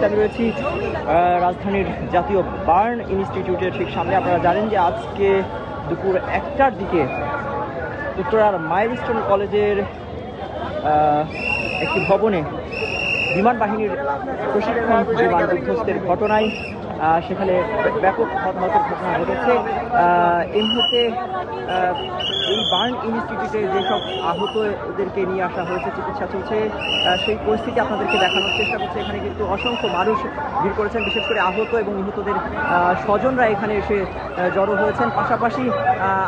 মুহূর্তে আমি রয়েছি রাজধানীর জাতীয় বার্ন ইনস্টিটিউটের ঠিক সামনে। আপনারা জানেন যে আজকে দুপুর একটার দিকে উত্তরার মাইলস্টোন কলেজের একটি ভবনে বিমান বাহিনীর প্রশিক্ষণ বিমান বিধ্বস্তের ঘটনায় সেখানে ব্যাপক হতাহতের ঘটনা ঘটেছে। এই মুহূর্তে এই বার্ন ইনস্টিটিউটে যেসব আহতদেরকে নিয়ে আসা হয়েছে, চিকিৎসা চলছে সেই পরিস্থিতি আপনাদেরকে দেখানোর চেষ্টা করছে। এখানে কিন্তু অসংখ্য মানুষ ভিড় করেছেন, বিশেষ করে আহত এবং নিহতদের স্বজনরা এখানে এসে জড়ো হয়েছেন। পাশাপাশি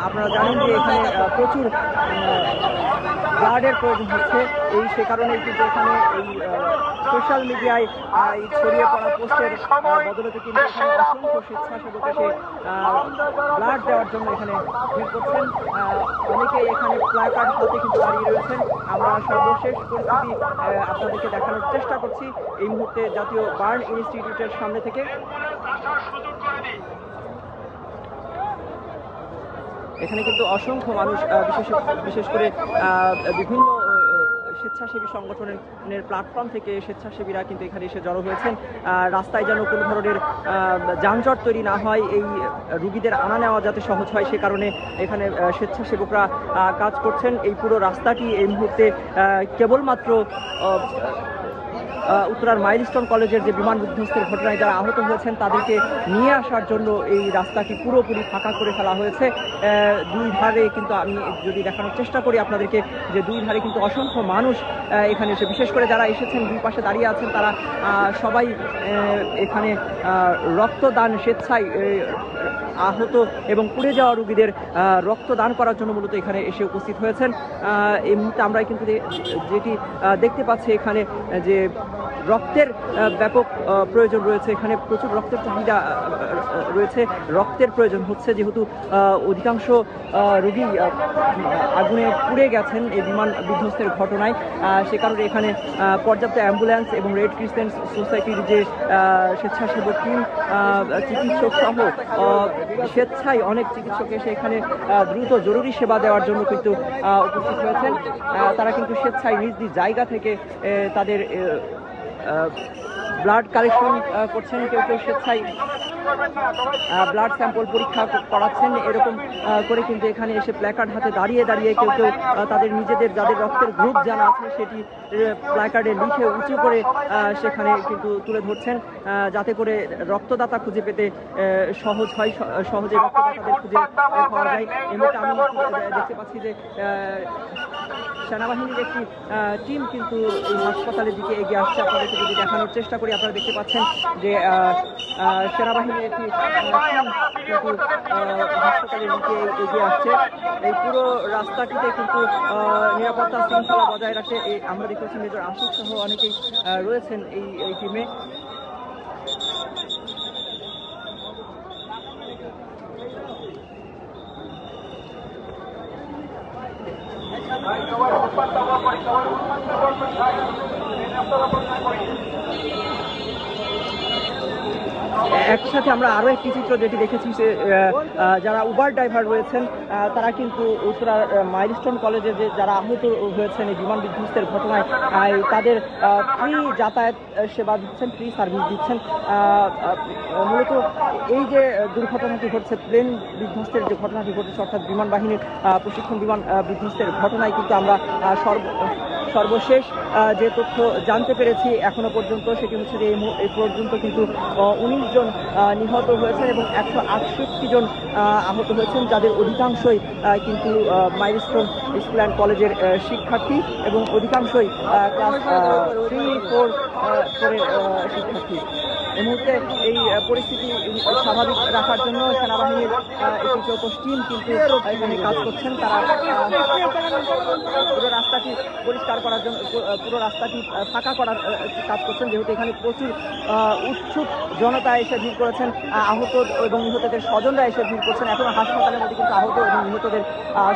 আপনারা জানেন যে এখানে প্রচুর ব্লাডের প্রয়োজন হচ্ছে। এই সে কারণেই কিন্তু এখানে এই সোশ্যাল মিডিয়ায় এই ছড়িয়ে পড়া পোস্টের বদলতে কিন্তু এখানে অসংখ্য স্বেচ্ছাসেবক এসে ব্লাড দেওয়ার জন্য এখানে ভিড় করছেন। অনেকে এখানে প্লাকার্ড হাতে কিন্তু দাঁড়িয়ে রয়েছেন। আমরা সর্বশেষ পরিস্থিতি আপনাদেরকে দেখানোর চেষ্টা করছি। এই মুহূর্তে জাতীয় বার্ন ইনস্টিটিউটের সামনে থেকে। এখানে কিন্তু অসংখ্য মানুষ বিশেষ বিশেষ করে বিভিন্ন স্বেচ্ছাসেবী সংগঠনের প্ল্যাটফর্ম থেকে স্বেচ্ছাসেবীরা কিন্তু এখানে এসে জড়ো হয়েছেন। রাস্তায় যেন কোনো ধরনের যানজট তৈরি না হয়, এই রুগীদের আনা নেওয়া যাতে সহজ হয় সে কারণে এখানে স্বেচ্ছাসেবকরা কাজ করছেন। এই পুরো রাস্তাটি এই মুহূর্তে কেবলমাত্র উত্তরার মাইলস্টোন কলেজের যে বিমান বিধ্বস্তের ঘটনায় যারা আহত হয়েছেন, তাদেরকে নিয়ে আসার জন্য এই রাস্তাটি পুরোপুরি ফাঁকা করে ফেলা হয়েছে। দুই ধারে কিন্তু আমি যদি দেখানোর চেষ্টা করি আপনাদেরকে, যে দুই ধারে কিন্তু অসংখ্য মানুষ এখানে এসে বিশেষ করে যারা এসেছেন, দুই পাশে দাঁড়িয়ে আছেন, তারা সবাই এখানে রক্তদান, স্বেচ্ছায় আহত এবং পুড়ে যাওয়া রোগীদের রক্ত রক্তদান করার জন্য মূলত এখানে এসে উপস্থিত হয়েছেন। এই মুহূর্তে আমরা কিন্তু যেটি দেখতে পাচ্ছি এখানে যে রক্তের ব্যাপক প্রয়োজন রয়েছে। এখানে প্রচুর রক্তের চাহিদা রয়েছে। রক্তের প্রয়োজন হচ্ছে যেহেতু অধিকাংশ রোগী আগুনে পুড়ে গেছেন এই বিমান বিধ্বস্তের ঘটনায়। সে কারণে এখানে পর্যাপ্ত অ্যাম্বুলেন্স এবং রেড ক্রিসেন্ট সোসাইটির যে স্বেচ্ছাসেবক টিম চিকিৎসক সহ স্বেচ্ছায় অনেক চিকিৎসক এসে এখানে দ্রুত জরুরি সেবা দেওয়ার জন্য কিন্তু উপস্থিত হয়েছেন। তারা কিন্তু স্বেচ্ছায় নিজ নিজ জায়গা থেকে তাদের ব্লাড কালেকশন করছেন কেউ কেউ স্বেচ্ছায় ব্লাড স্যাম্পল পরীক্ষা করাচ্ছেন এরকম করে কিন্তু এখানে এসে প্ল্যাকার্ড হাতে দাঁড়িয়ে দাঁড়িয়ে কেউ কেউ তাদের নিজেদের যাদের রক্তের গ্রুপ জানা আছে সেটি প্ল্যাকার্ডে লিখে উঁচু করে সেখানে কিন্তু তুলে ধরছেন যাতে করে রক্তদাতা খুঁজে পেতে সহজ হয় সহজে রক্তদাতাদের খুঁজে পাওয়া যায়। এই আমি দেখতে পাচ্ছি যে সেনাবাহিনীর একটি টিম কিন্তু এই হাসপাতালের দিকে এগিয়ে আসছে। আপনাদেরকে যদি দেখানোর চেষ্টা করি আপনারা দেখতে পাচ্ছেন যে আহ, আহ, হাসপাতালের দিকে এগিয়ে আসছে। এই পুরো রাস্তাটিতে কিন্তু নিরাপত্তা বজায় আমরা দেখতে পাচ্ছি মেজর আশিক সহ অনেকেই রয়েছেন এই এই টিমে একসাথে আমরা আরও একটি চিত্র যেটি দেখেছি আহ, যারা উবার ড্রাইভার রয়েছেন তারা কিন্তু উত্তরা মাইলস্টোন কলেজে যে যারা আহত হয়েছেন এই বিমান বিধ্বস্তের ঘটনায় তাদের ফ্রি যাতায়াত সেবা দিচ্ছেন ফ্রি সার্ভিস দিচ্ছেন। মূলত এই যে দুর্ঘটনাটি ঘটছে প্লেন বিধ্বস্তের যে ঘটনাটি ঘটেছে অর্থাৎ বিমান বাহিনীর প্রশিক্ষণ বিমান বিধ্বস্তের ঘটনায় কিন্তু আমরা সর্ব সর্বশেষ যে তথ্য জানতে পেরেছি এখনও পর্যন্ত সেটি হচ্ছে যে এই পর্যন্ত কিন্তু উনিশ জন নিহত হয়েছেন এবং একশো আটষট্টি জন আহ, আহত হয়েছেন যাদের অধিকাংশই কিন্তু মাইলস্টোন স্কুল অ্যান্ড কলেজের শিক্ষার্থী এবং অধিকাংশই ক্লাস থ্রি ফোর আহ, শিক্ষার্থী। এই মুহূর্তে এই পরিস্থিতি স্বাভাবিক রাখার জন্য সেনাবাহিনীর একটি চৌকস টিম কিন্তু এখানে কাজ করছেন। তারা পুরো রাস্তাটি পরিষ্কার করার জন্য পুরো রাস্তাটি ফাঁকা করার কাজ করছেন। যেহেতু এখানে প্রচুর উৎসুক জনতা এসে ভিড় করেছেন আহত এবং নিহতদের স্বজনরা এসে ভিড় করছেন। এখনও হাসপাতালের মধ্যে কিন্তু আহত এবং নিহতদের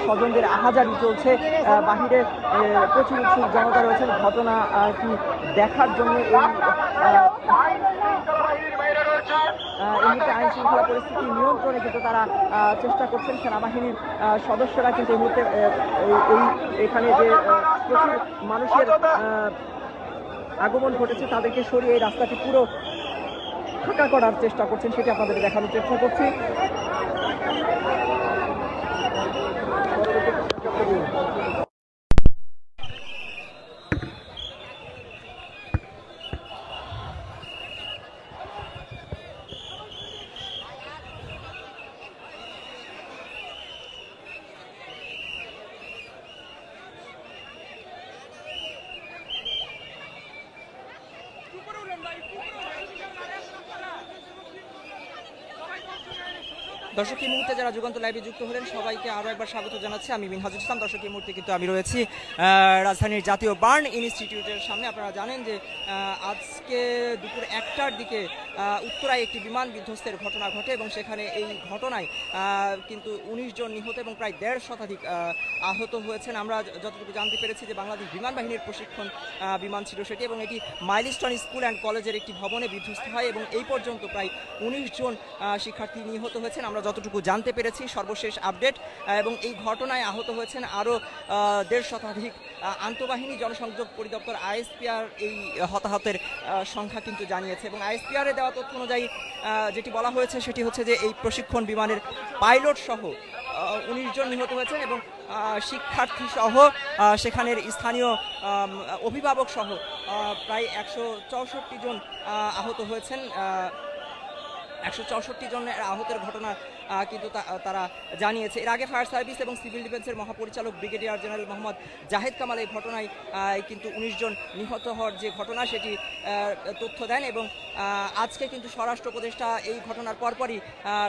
স্বজনদের আহাজারি চলছে। বাহিরে প্রচুর উৎসুক জনতা রয়েছেন। ঘটনাটি দেখার জন্য এই এই মুহূর্তে আইন শৃঙ্খলা পরিস্থিতি নিয়ন্ত্রণে কিন্তু তারা চেষ্টা করছেন সেনাবাহিনীর সদস্যরা কিন্তু এই মুহূর্তে এই- এখানে যে প্রচুর মানুষের আগমন ঘটেছে তাদেরকে সরিয়ে এই রাস্তাটি পুরো ফাঁকা করার চেষ্টা করছেন, সেটি আপনাদের দেখানোর চেষ্টা করছি। দর্শক, এই মুহূর্তে যারা যুগান্ত লাইভে যুক্ত হলেন, সবাইকে আরও একবার স্বাগত জানাচ্ছি। আমি মিনহাজুল ইসলাম, দর্শক, এই মুহূর্তে কিন্তু আমি রয়েছি রাজধানীর জাতীয় বার্ন ইনস্টিটিউটের সামনে। আপনারা জানেন যে আজকে দুপুর একটার দিকে উত্তরায় একটি বিমান বিধ্বস্তের ঘটনা ঘটে এবং সেখানে এই ঘটনায় কিন্তু উনিশ জন নিহত এবং প্রায় দেড় শতাধিক আহত হয়েছেন। আমরা যতটুকু জানতে পেরেছি যে বাংলাদেশ বিমান বাহিনীর প্রশিক্ষণ বিমান ছিল সেটি এবং এটি মাইলস্টন স্কুল অ্যান্ড কলেজের একটি ভবনে বিধ্বস্ত হয় এবং এই পর্যন্ত প্রায় উনিশ জন শিক্ষার্থী নিহত হয়েছেন। আমরা যতটুকু জানতে পেরেছি, সর্বশেষ আপডেট এবং এই ঘটনায় আহত হয়েছেন আরও দেড় শতাধিক আন্তঃবাহিনী জনসংযোগ পরিদপ্তর আইএসপিআর এই হতাহতের সংখ্যা কিন্তু জানিয়েছে এবং আইএসপিআর দেওয়া তথ্য অনুযায়ী যেটি বলা হয়েছে সেটি হচ্ছে যে এই প্রশিক্ষণ বিমানের পাইলট সহ উনিশ জন নিহত হয়েছেন এবং শিক্ষার্থী সহ সেখানের স্থানীয় অভিভাবক সহ প্রায় একশো চৌষট্টি জন আহত হয়েছেন। একশো চৌষট্টি জনের আহতের ঘটনা কিন্তু তারা জানিয়েছে। এর আগে ফায়ার সার্ভিস এবং সিভিল ডিফেন্সের মহাপরিচালক ব্রিগেডিয়ার জেনারেল মোহাম্মদ জাহেদ কামাল এই ঘটনায় কিন্তু উনিশ জন নিহত হওয়ার যে ঘটনা সেটি তথ্য দেন এবং আজকে কিন্তু স্বরাষ্ট্র উপদেষ্টা এই ঘটনার পরপরই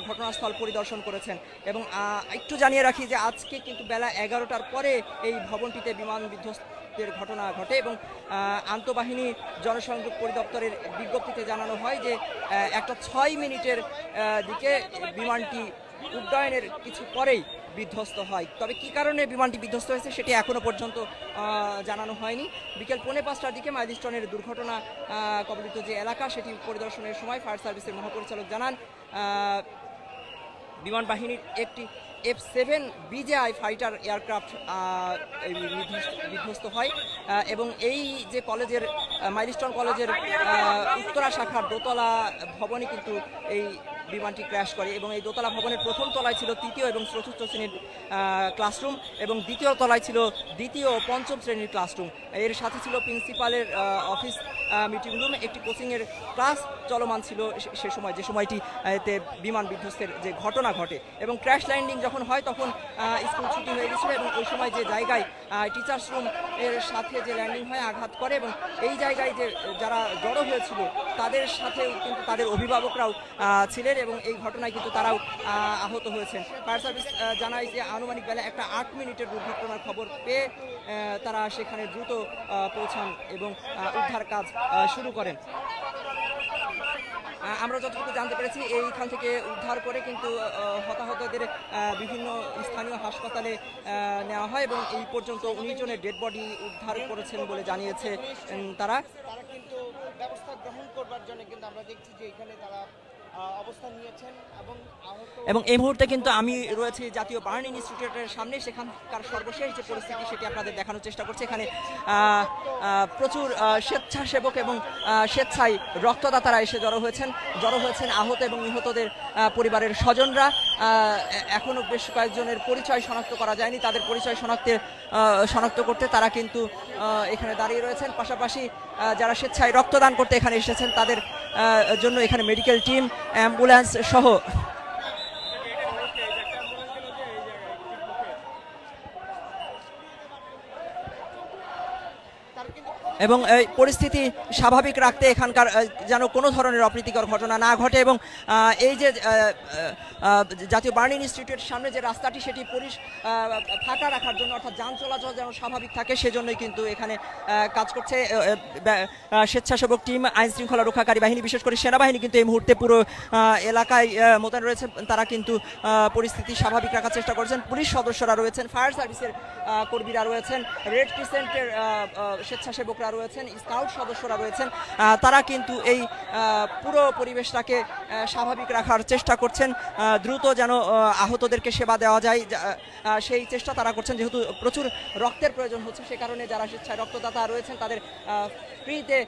ঘটনাস্থল পরিদর্শন করেছেন। এবং একটু জানিয়ে রাখি যে আজকে কিন্তু বেলা এগারোটার পরে এই ভবনটিতে বিমান বিধ্বস্তের ঘটনা ঘটে এবং আন্তঃবাহিনী জনসংযোগ পরিদপ্তরের বিজ্ঞপ্তিতে জানানো হয় যে একটা ছয় মিনিটের দিকে বিমানটি উড্ডয়নের কিছু পরেই বিধ্বস্ত হয়। তবে কি কারণে বিমানটি বিধ্বস্ত হয়েছে সেটি এখনও পর্যন্ত জানানো হয়নি। বিকেল পৌনে পাঁচটার দিকে মাইলস্টোনের দুর্ঘটনা কবলিত যে এলাকা সেটি পরিদর্শনের সময় ফায়ার সার্ভিসের মহাপরিচালক জানান বিমান বাহিনীর একটি F seven BGI fighter aircraft বিধ্বস্ত হয় এবং এই যে কলেজের মাইলস্টোন কলেজের উত্তরা শাখার দোতলা ভবনে কিন্তু এই বিমানটি ক্র্যাশ করে এবং এই দোতলা ভবনের প্রথম তলায় ছিল তৃতীয় এবং চতুর্থ শ্রেণির ক্লাসরুম এবং দ্বিতীয় তলায় ছিল দ্বিতীয় পঞ্চম শ্রেণির ক্লাসরুম। এর সাথে ছিল প্রিন্সিপালের অফিস মিটিং রুম একটি কোচিংয়ের ক্লাস চলমান ছিল সে সময়, যে সময়টি, এতে বিমান বিধ্বস্তের যে ঘটনা ঘটে এবং ক্র্যাশ ল্যান্ডিং যখন হয় তখন স্কুল ছুটি হয়ে গেছিল এবং ওই সময় যে জায়গায় টিচার্স রুম এর সাথে যে ল্যান্ডিং হয় আঘাত করে এবং এই জায়গায় যে যারা জড়ো হয়েছিল তাদের সাথে কিন্তু তাদের অভিভাবকরাও ছিলেন এবং এই ঘটনায় কিন্তু তারাও আহত হয়েছেন। ফায়ার সার্ভিস জানায় যে আনুমানিক বেলা একটা আট মিনিটের দুর্ঘটনার খবর পেয়ে তারা সেখানে দ্রুত পৌঁছান এবং উদ্ধার কাজ শুরু করেন। আমরা যতটুকু জানতে পেরেছি, এইখান থেকে উদ্ধার করে কিন্তু হতাহতদের বিভিন্ন স্থানীয় হাসপাতালে নেওয়া হয় এবং এই পর্যন্ত উনিশ জনের ডেড বডি উদ্ধার করেছেন বলে জানিয়েছে তারা কিন্তু ব্যবস্থা গ্রহণ করবার জন্য কিন্তু আমরা দেখছি যে এখানে তারা অবস্থান নিয়েছেন এবং এবং এই মুহূর্তে কিন্তু আমি রয়েছি জাতীয় বার্ন ইনস্টিটিউটের সামনে সেখানকার সর্বশেষ যে পরিস্থিতি সেটি আপনাদের দেখানোর চেষ্টা করছি। এখানে প্রচুর স্বেচ্ছাসেবক এবং স্বেচ্ছায় রক্তদাতারা এসে জড়ো হয়েছেন জড়ো হয়েছেন আহত এবং নিহতদের পরিবারের স্বজনরা। আহ, এ- এখনও বেশ কয়েকজনের পরিচয় শনাক্ত করা যায়নি। তাদের পরিচয় শনাক্তের শনাক্ত করতে তারা কিন্তু এখানে দাঁড়িয়ে রয়েছেন। পাশাপাশি যারা স্বেচ্ছায় রক্তদান করতে এখানে এসেছেন তাদের জন্য এখানে মেডিকেল টিম অ্যাম্বুলেন্স সহ তারা কিন্তু এবং এই পরিস্থিতি স্বাভাবিক রাখতে এখানকার যেন কোনো ধরনের অপ্রীতিকর ঘটনা না ঘটে এবং এই যে জাতীয় বার্ন ইনস্টিটিউটের সামনে যে রাস্তাটি সেটি পরিষ ফাঁকা রাখার জন্য অর্থাৎ যান চলাচল যেন স্বাভাবিক থাকে সেজন্যই কিন্তু এখানে কাজ করছে স্বেচ্ছাসেবক টিম, আইন শৃঙ্খলা রক্ষাকারী বাহিনী, বিশেষ করে সেনাবাহিনী কিন্তু এই মুহূর্তে পুরো এলাকায় মোতায়েন রয়েছে। তারা কিন্তু পরিস্থিতি স্বাভাবিক রাখার চেষ্টা করছেন। পুলিশ সদস্যরা রয়েছেন, ফায়ার সার্ভিসের কর্মীরা রয়েছেন। রেড ক্রিসেন্টের স্বেচ্ছাসেবকরা যারা রয়েছেন স্কাউট সদস্যরা রয়েছেন তারা কিন্তু এই পুরো পরিবেশটাকে স্বাভাবিক রাখার চেষ্টা করছেন। দ্রুত যেন আহতদেরকে সেবা দেওয়া যায়। সেই চেষ্টা তারা করছেন। যেহেতু প্রচুর রক্তের প্রয়োজন হচ্ছে, সে কারণে যারা স্বেচ্ছায় রক্তদাতা রয়েছেন, তাদের ফ্রিতে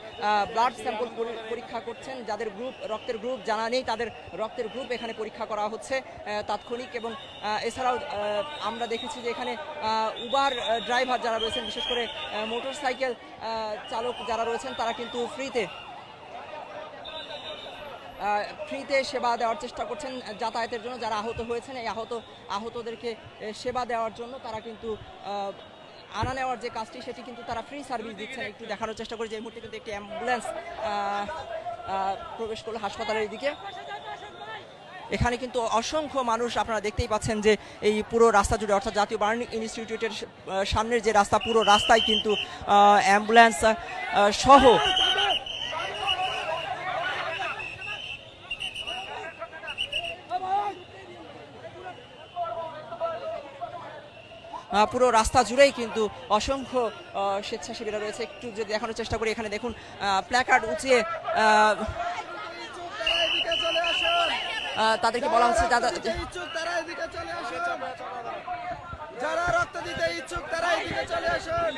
ব্লাড স্যাম্পল পরীক্ষা করছেন। যাদের গ্রুপ রক্তের গ্রুপ জানা নেই, তাদের রক্তের গ্রুপ এখানে পরীক্ষা করা হচ্ছে তাৎক্ষণিক এবং এছাড়াও আমরা দেখেছি যে এখানে উবার ড্রাইভার যারা রয়েছেন, বিশেষ করে মোটর সাইকেল চালক যারা রয়েছেন, তারা কিন্তু ফ্রিতে ফ্রিতে সেবা দেওয়ার চেষ্টা করছেন যাতায়াতের জন্য। যারা আহত হয়েছেন, এই আহত, আহতদেরকে সেবা দেওয়ার জন্য তারা কিন্তু আনা নেওয়ার যে কাজটি, সেটি কিন্তু তারা ফ্রি সার্ভিস দিচ্ছেন। একটু দেখানোর চেষ্টা করি যে এই মুহূর্তে কিন্তু একটি অ্যাম্বুলেন্স প্রবেশ করল হাসপাতালের দিকে। এখানে কিন্তু অসংখ্য মানুষ আপনারা দেখতেই পাচ্ছেন যে এই পুরো রাস্তা জুড়ে, অর্থাৎ জাতীয় বার্নিং ইনস্টিটিউটের সামনের যে রাস্তা, পুরো রাস্তায় কিন্তু অ্যাম্বুলেন্স সহ। পুরো রাস্তা জুড়েই কিন্তু অসংখ্য স্বেচ্ছাসেবীরা রয়েছে। একটু যদি দেখানোর চেষ্টা করি, এখানে দেখুন প্ল্যাকার্ড উঁচিয়ে তাদেরকে বলা হচ্ছে তারা এদিকে চলে আসুন। যারা রক্ত দিতে ইচ্ছুক তারা এদিকে চলে আসুন।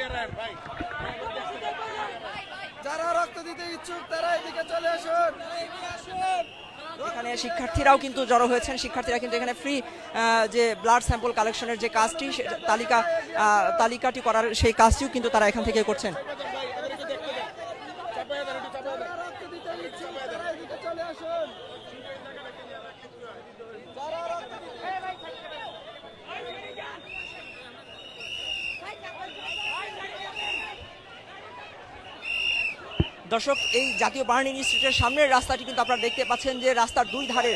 যারা রক্ত দিতে ইচ্ছুক তারা এদিকে চলে আসুন। এখানে শিক্ষার্থীরাও কিন্তু জড়ো হয়েছেন। শিক্ষার্থীরা কিন্তু এখানে ফ্রি যে ব্লাড স্যাম্পল কালেকশনের যে কাজটি তালিকা তালিকাটি করার সেই কাজটিও কিন্তু তারা এখান থেকে করছেন। চলে আসুন যারা রক্ত দিতে দর্শক, এই জাতীয় বার্নিং ইনস্টিটিউটের সামনের রাস্তাটি কিন্তু আপনারা দেখতে পাচ্ছেন যে রাস্তার দুই ধারে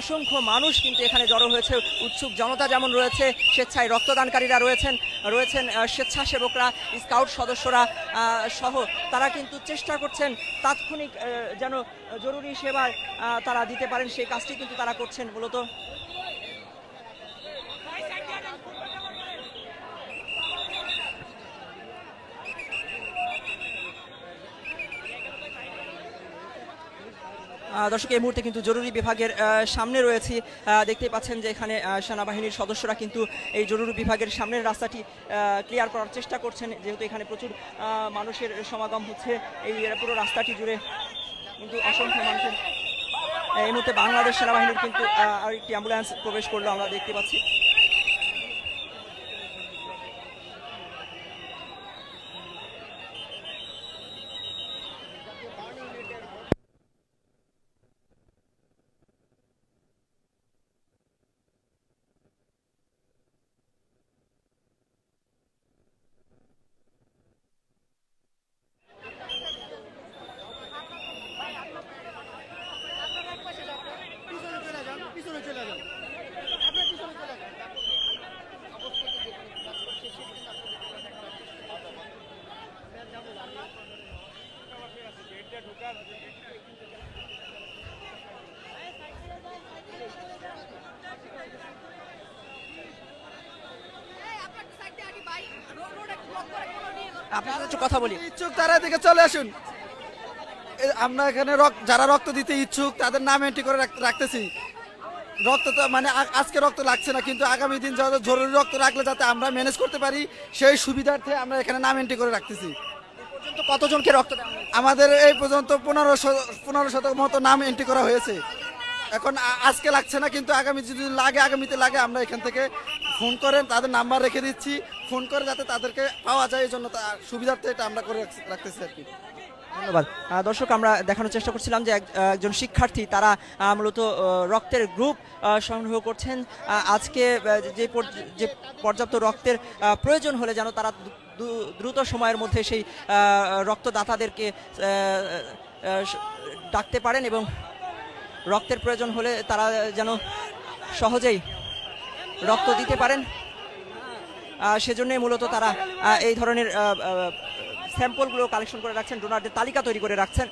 অসংখ্য মানুষ কিন্তু এখানে জড়ো হয়েছে। উৎসুক জনতা যেমন রয়েছে, স্বেচ্ছায় রক্তদানকারীরা রয়েছেন রয়েছেন স্বেচ্ছাসেবকরা, স্কাউট সদস্যরা সহ তারা কিন্তু চেষ্টা করছেন তাৎক্ষণিক যেন জরুরি সেবা তারা দিতে পারেন। সেই কাজটি কিন্তু তারা করছেন মূলত দর্শক, এই মুহূর্তে কিন্তু জরুরি বিভাগের সামনে রয়েছি। দেখতে পাচ্ছেন যে এখানে সেনাবাহিনীর সদস্যরা কিন্তু এই জরুরি বিভাগের সামনের রাস্তাটি ক্লিয়ার করার চেষ্টা করছেন। যেহেতু এখানে প্রচুর মানুষের সমাগম হচ্ছে, এই পুরো রাস্তাটি জুড়ে কিন্তু অসংখ্য মানুষের, এই মুহূর্তে বাংলাদেশ সেনাবাহিনীর কিন্তু আরেকটি অ্যাম্বুলেন্স প্রবেশ করল, আমরা দেখতে পাচ্ছি পিছনে চলে যান পিছনে চলে যান আপনি পিছনে চলে যান আপনার একটু কথা বলি। ইচ্ছুক তারা এদিকে চলে আসুন। এ, আমরা এখানে রক্ত যারা রক্ত দিতে ইচ্ছুক তাদের নাম এন্ট্রি করে রাখ- রাখতেছি। রক্ত তো মানে আ- আজকে রক্ত লাগছে না কিন্তু আগামী দিন যত জরুরি রক্ত রাখলে যাতে আমরা ম্যানেজ করতে পারি সেই সুবিধার্থে আমরা এখানে নাম এন্ট্রি করে রাখতেছি। পর্যন্ত কতজনকে রক্ত দেওয়া হয়েছে? আমাদের এই পর্যন্ত পনেরোশো পনেরো শতক মতো নাম এন্ট্রি করা হয়েছে। এখন আজকে লাগছে না, কিন্তু আগামী যদি লাগে, আগামীতে লাগে, আমরা এখান থেকে ফোন করেন, তাদের নাম্বার রেখে দিচ্ছি। ফোন করে যাতে তাদেরকে পাওয়া যায়, এই জন্য সুবিধার্থে এটা আমরা করে রাখ- রাখতেছি আর কি। ধন্যবাদ। দর্শক, আমরা দেখানোর চেষ্টা করছিলাম যে এক- একজন শিক্ষার্থী, তারা মূলত রক্তের গ্রুপ সংগ্রহ করছেন। আজকে যে যে পর্যাপ্ত রক্তের প্রয়োজন হলে যেন তারা দ্রু- দ্রু- দ্রুত সময়ের মধ্যে সেই রক্তদাতাদেরকে ডাকতে পারেন এবং রক্তের প্রয়োজন হলে তারা যেন সহজেই রক্ত দিতে পারেন। সেজন্যে মূলত তারা এই ধরনের স্যাম্পলগুলো কালেকশন করে রাখছেন ডোনারদের তালিকা তৈরি করে রাখছেন।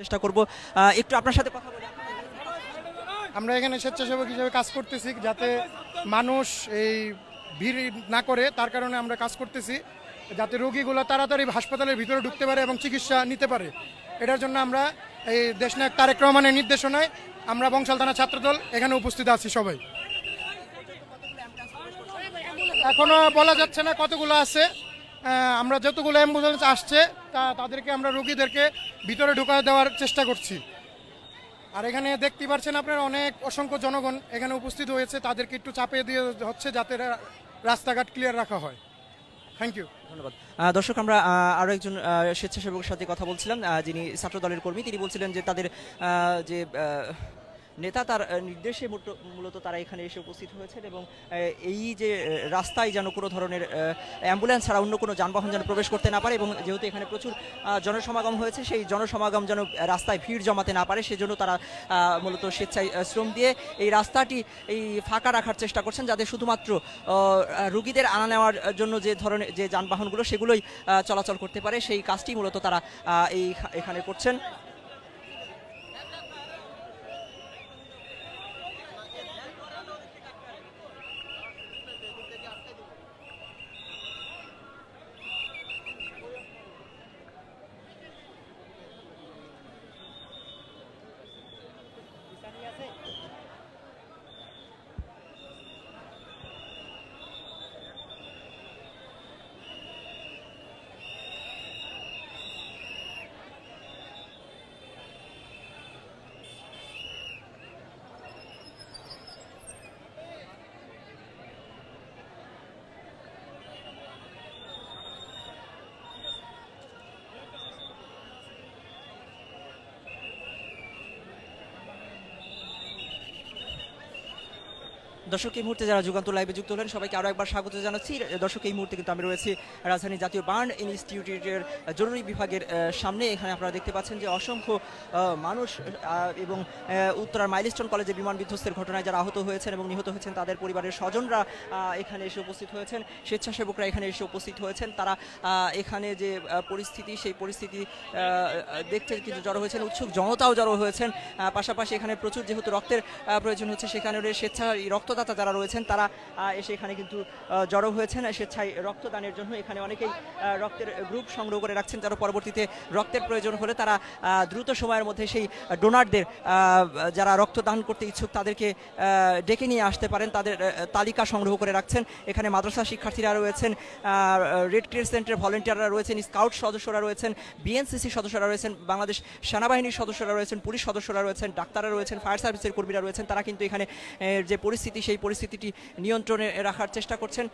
চেষ্টা করব। একটু আপনার সাথে কথা বলি। আমরা এখানে স্বেচ্ছাসেবক হিসেবে কাজ করতেছি যাতে মানুষ এই ভিড় না করে, তার কারণে আমরা কাজ করতেছি যাতে রোগীগুলো তাড়াতাড়ি হাসপাতালের ভিতরে ঢুকতে পারে এবং চিকিৎসা নিতে পারে। এটার জন্য আমরা এই দেশনায়ক তারেক রহমানের নির্দেশনায় আমরা বংশাল থানা ছাত্রদল এখানে উপস্থিত আছি সবাই। এখনও বলা যাচ্ছে না কতগুলো আছে। আমরা যতগুলো অ্যাম্বুলেন্স আসছে, তা তাদেরকে আমরা রোগীদেরকে ভিতরে ঢুকা দেওয়ার চেষ্টা করছি। আর এখানে দেখতে পাচ্ছেন আপনার অনেক অসংখ্য জনগণ এখানে উপস্থিত হয়েছে, তাদেরকে একটু চাপিয়ে দিয়ে হচ্ছে যাতে রাস্তাঘাট ক্লিয়ার রাখা হয়। থ্যাংক ইউ ধন্যবাদ। দর্শক, আমরা আরও একজন স্বেচ্ছাসেবকের সাথে কথা বলছিলাম যিনি ছাত্র দলের কর্মী, তিনি বলছিলেন যে তাদের যে নেতা তার নির্দেশে মূলত- তারা এখানে এসে উপস্থিত হয়েছেন এবং এই যে রাস্তায় যেন কোনো ধরনের অ্যাম্বুলেন্স ছাড়া অন্য কোনো যানবাহন যেন প্রবেশ করতে না পারে এবং যেহেতু এখানে প্রচুর জনসমাগম হয়েছে, সেই জনসমাগম যেন রাস্তায় ভিড় জমাতে না পারে, সেজন্য তারা মূলত স্বেচ্ছায় শ্রম দিয়ে এই রাস্তাটি, এই ফাঁকা রাখার চেষ্টা করছেন যাতে শুধুমাত্র রুগীদের আনা নেওয়ার জন্য যে ধরনের, যে যানবাহনগুলো সেগুলোই চলাচল করতে পারে, সেই কাজটি মূলত তারা এই, এখানে করছেন। দর্শক, এই মুহূর্তে যারা যুগান্ত লাইভে যুক্ত হলেন, সবাইকে আরও একবার স্বাগত জানাচ্ছি। দর্শক, এই মুহূর্তে কিন্তু আমি রয়েছি রাজধানী জাতীয় বার্ন ইনস্টিটিউটের জরুরি বিভাগের সামনে। এখানে আপনারা দেখতে পাচ্ছেন যে অসংখ্য মানুষ এবং উত্তরার মাইলস্টোন কলেজে বিমান বিধ্বস্তের ঘটনায় যারা আহত হয়েছেন এবং নিহত হয়েছেন, তাদের পরিবারের স্বজনরা এখানে এসে উপস্থিত হয়েছেন। স্বেচ্ছাসেবকরা এখানে এসে উপস্থিত হয়েছেন। তারা এখানে যে পরিস্থিতি, সেই পরিস্থিতি দেখতে কিন্তু জড়ো হয়েছেন, উৎসুক জনতাও জড়ো হয়েছেন। পাশাপাশি এখানে প্রচুর যেহেতু রক্তের প্রয়োজন হচ্ছে, সেখানে স্বেচ্ছা রক্তদাতা যারা রয়েছেন, তারা এসে এখানে কিন্তু জড়ো হয়েছেন। স্বেচ্ছায় রক্তদানের জন্য এখানে অনেকেই রক্তের গ্রুপ সংগ্রহ করে রাখছেন। যারা পরবর্তীতে রক্তের প্রয়োজন হলে তারা দ্রুত সময়ের মধ্যে সেই ডোনারদের যারা রক্তদান করতে ইচ্ছুক, তাদেরকে ডেকে নিয়ে আসতে পারেন। তাদের তালিকা সংগ্রহ করে রাখছেন। এখানে মাদ্রাসা শিক্ষার্থীরা রয়েছেন রেড ক্রিসেন্টের ভলেন্টিয়াররা রয়েছেন, স্কাউট সদস্যরা রয়েছেন, বিএনসিসি সদস্যরা রয়েছেন, বাংলাদেশ সেনাবাহিনীর সদস্যরা রয়েছেন, পুলিশ সদস্যরা রয়েছেন, ডাক্তাররা রয়েছেন, ফায়ার সার্ভিসের কর্মীরা রয়েছেন। তারা কিন্তু এখানে যে পরিস্থিতি সেই পরিস্থিতিটি নিয়ন্ত্রণে রাখার চেষ্টা করছেন।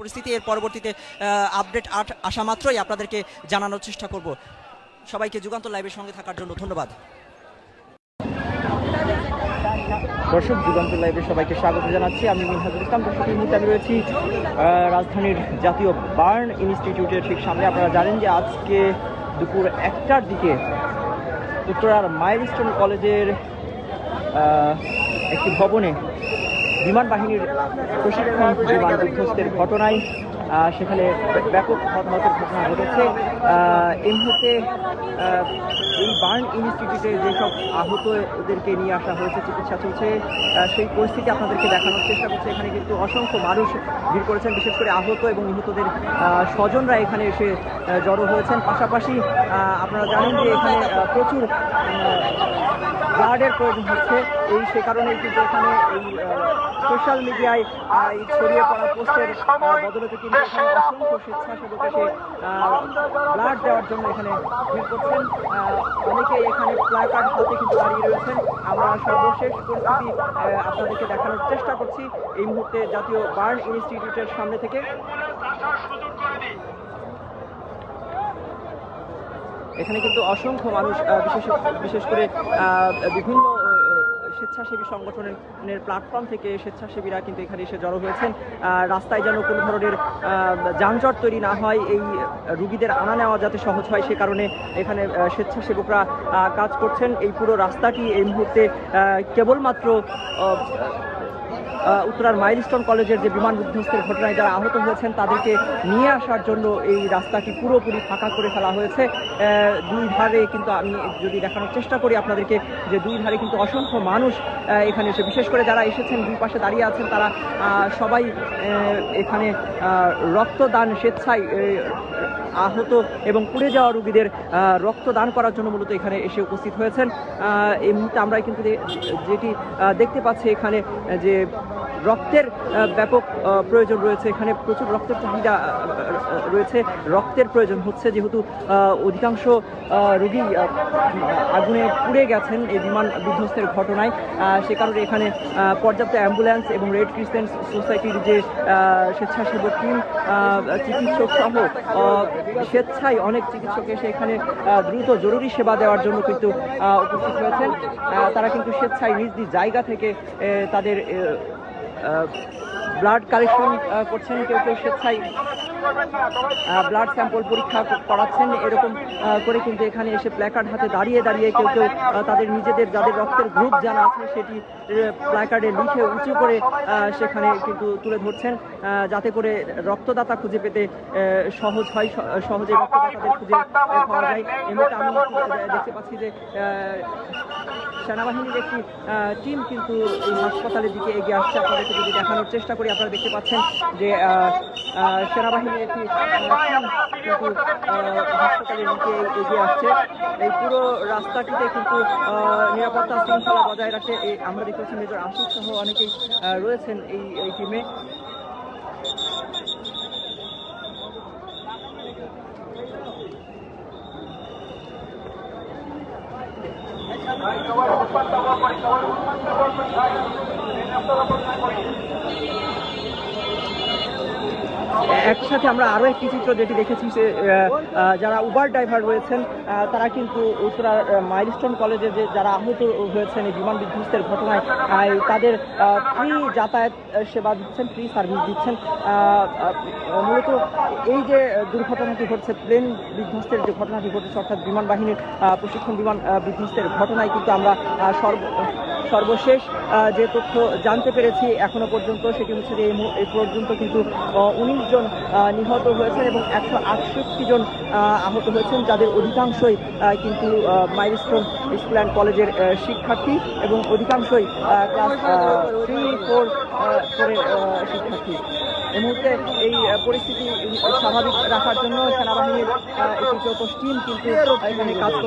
পরিস্থিতি। এর পরবর্তীতে আপডেট আসা মাত্রই আপনাদেরকে জানানোর চেষ্টা করব। সবাইকে যুগান্ত লাইভের সঙ্গে থাকার জন্য ধন্যবাদ। দর্শক যুগান্ত লাইভে সবাইকে স্বাগত জানাচ্ছি। আমি মিনহাজুল ইসলাম। দর্শক, এই মুহূর্তে আমি রয়েছি রাজধানীর জাতীয় বার্ন ইনস্টিটিউটের ঠিক সামনে। আপনারা জানেন যে আজকে দুপুর একটার দিকে উত্তরার মাইলস্টোন কলেজের একটি ভবনে বিমান বাহিনীর প্রশিক্ষণ বিমান বিধ্বস্তের ঘটনায় সেখানে ব্যাপক হতাহতের ঘটনা ঘটেছে। এই মুহূর্তে এই বার্ন ইনস্টিটিউটে যেসব আহত ওদেরকে নিয়ে আসা হয়েছে, চিকিৎসা চলছে সেই পরিস্থিতি আপনাদেরকে দেখানোর চেষ্টা করছে। এখানে কিন্তু অসংখ্য মানুষ ভিড় করেছেন, বিশেষ করে আহত এবং নিহতদের স্বজনরা এখানে এসে জড়ো হয়েছেন। পাশাপাশি আপনারা জানেন যে এখানে প্রচুর গার্ডের প্রয়োজন হচ্ছে। এই সে কারণেই কিন্তু এখানে এই সোশ্যাল মিডিয়ায় এই ছড়িয়ে পড়া পোস্টের বদলতে কিন্তু এখানে অসংখ্য স্বেচ্ছাসেবক এসে ব্লাড দেওয়ার জন্য এখানে ভিড় করছেন। আহ, অনেকেই এখানে প্লাকার্ড হাতে কিন্তু দাঁড়িয়ে রয়েছেন। আমরা সর্বশেষ পরিস্থিতি আপনাদেরকে দেখানোর চেষ্টা করছি। এই মুহূর্তে জাতীয় বার্ন ইনস্টিটিউটের সামনে থেকে এখানে কিন্তু অসংখ্য মানুষ বিশেষ বিশেষ করে বিভিন্ন স্বেচ্ছাসেবী সংগঠনের প্ল্যাটফর্ম থেকে স্বেচ্ছাসেবীরা কিন্তু এখানে এসে জড়ো হয়েছেন। রাস্তায় যেন কোনো ধরনের যানজট তৈরি না হয়, এই রুগীদের আনা নেওয়া যাতে সহজ হয়, সে কারণে এখানে স্বেচ্ছাসেবকরা কাজ করছেন। এই পুরো রাস্তাটি এই মুহূর্তে কেবলমাত্র উত্তরার মাইলস্টোন কলেজের যে বিমান বিধ্বস্তের ঘটনায় যারা আহত হয়েছেন, তাদেরকে নিয়ে আসার জন্য এই রাস্তাটি পুরোপুরি ফাঁকা করে ফেলা হয়েছে। দুই ধারে কিন্তু আমি যদি দেখানোর চেষ্টা করি আপনাদেরকে যে দুই ধারে কিন্তু অসংখ্য মানুষ এখানে এসে বিশেষ করে যারা এসেছেন, দুই পাশে দাঁড়িয়ে আছেন, তারা সবাই এখানে রক্তদান স্বেচ্ছায় আহত এবং পুড়ে যাওয়া রোগীদের রক্তদান করার জন্য মূলত এখানে এসে উপস্থিত হয়েছেন। এই মুহূর্তে আমরা কিন্তু যেটি দেখতে পাচ্ছি এখানে যে রক্তের ব্যাপক প্রয়োজন রয়েছে। এখানে প্রচুর রক্তের চাহিদা রয়েছে। রক্তের প্রয়োজন হচ্ছে যেহেতু অধিকাংশ রোগী আগুনে পুড়ে গেছেন এই বিমান বিধ্বস্তের ঘটনায়। সে কারণে এখানে পর্যাপ্ত অ্যাম্বুলেন্স এবং রেড ক্রিসেন্ট সোসাইটির যে স্বেচ্ছাসেবক টিম চিকিৎসক সহ স্বেচ্ছায় অনেক চিকিৎসক এসে এখানে দ্রুত জরুরি সেবা দেওয়ার জন্য কিন্তু উপস্থিত হয়েছেন। তারা কিন্তু স্বেচ্ছায় নিজ নিজ জায়গা থেকে তাদের ব্লাড কালেকশন করছেন কেউ কেউ স্বেচ্ছায় ব্লাড স্যাম্পল পরীক্ষা করাচ্ছেন এরকম করে কিন্তু এখানে এসে প্ল্যাকার্ড হাতে দাঁড়িয়ে দাঁড়িয়ে কেউ কেউ তাদের নিজেদের যাদের রক্তের গ্রুপ জানা আছে সেটি প্ল্যাকার্ডে লিখে উঁচু করে সেখানে কিন্তু তুলে ধরছেন যাতে করে রক্তদাতা খুঁজে পেতে সহজ হয় সহজে রক্তদাতাদের খুঁজে পাওয়া যায়। এই মুহূর্তে আমি দেখতে পাচ্ছি যে সেনাবাহিনীর একটি টিম কিন্তু এই হাসপাতালের দিকে এগিয়ে আসছে। আপনাদেরকে যদি দেখানোর চেষ্টা করি আপনারা দেখতে পাচ্ছেন যে আহ, সেনাবাহিনীর একটি হাসপাতালে দিকে এগিয়ে আসছে। এই পুরো রাস্তাটিতে কিন্তু নিরাপত্তা শৃঙ্খলা বজায় রাখতে আমরা দেখেছি মেজর আশিক সহ অনেকেই রয়েছেন এই এই একসাথে আমরা আরও একটি চিত্র যেটি দেখেছি আহ, যারা উবার ড্রাইভার রয়েছেন তারা কিন্তু উত্তরা মাইলস্টোন কলেজে যে যারা আহত হয়েছেন এই বিমান বিধ্বস্তের ঘটনায় তাদের ফ্রি যাতায়াত সেবা দিচ্ছেন ফ্রি সার্ভিস দিচ্ছেন। মূলত এই যে দুর্ঘটনাটি ঘটছে প্লেন বিধ্বস্তের যে ঘটনাটি ঘটেছে অর্থাৎ বিমান বাহিনীর প্রশিক্ষণ বিমান বিধ্বস্তের ঘটনায় কিন্তু আমরা সর্ব সর্বশেষ যে তথ্য জানতে পেরেছি এখনও পর্যন্ত সেটি হচ্ছে যে এই পর্যন্ত কিন্তু উনিশ জন নিহত হয়েছেন এবং একশো আটষট্টি জন আহত হয়েছেন, যাদের অধিকাংশই কিন্তু মাইলস্টোন স্কুল অ্যান্ড কলেজের শিক্ষার্থী এবং অধিকাংশই ক্লাস থ্রি ফোর ফোরের শিক্ষার্থী। এই মুহূর্তে এই পরিস্থিতি স্বাভাবিক রাখার জন্য সেনাবাহিনীর একটি চৌকস টিম কিন্তু এখানে কাজ করছে।